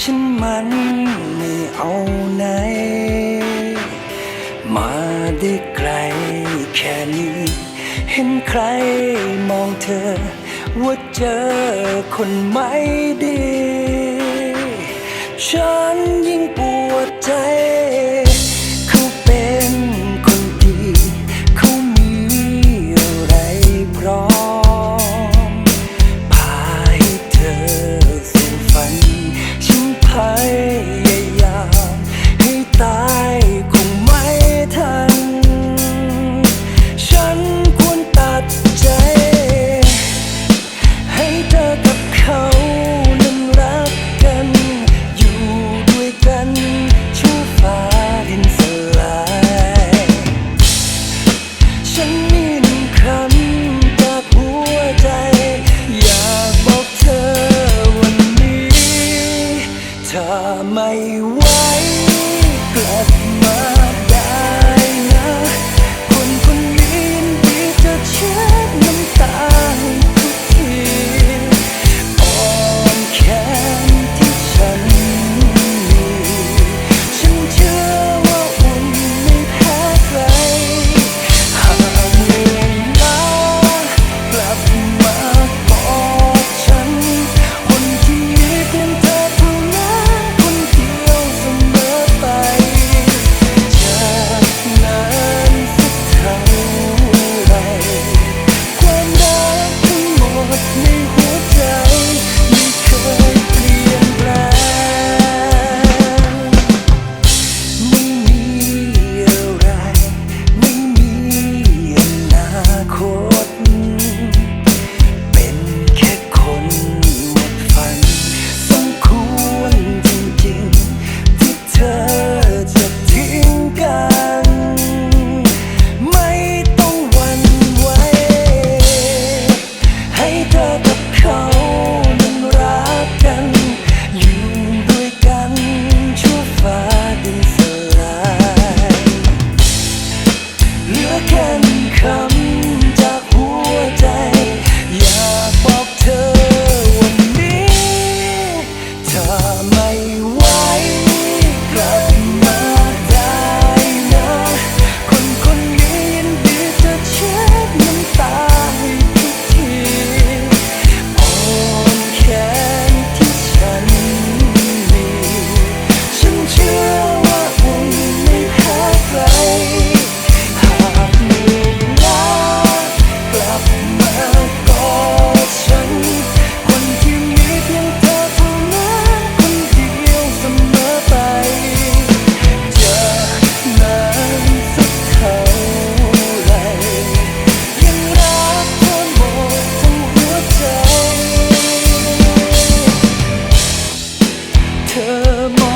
ฉันมันไม่เอาไหน มาได้ไกลแค่นี้ เห็นใครมองเธอ ว่าเจอคนไม่ดี ฉันยิ่งปวดใจร้อมพาให้เธอสู่ฝัน ฉันมีนึ่งจากหัวใจ อยากบอกเธอวันนี้ ถ้าไม่ my way. 的梦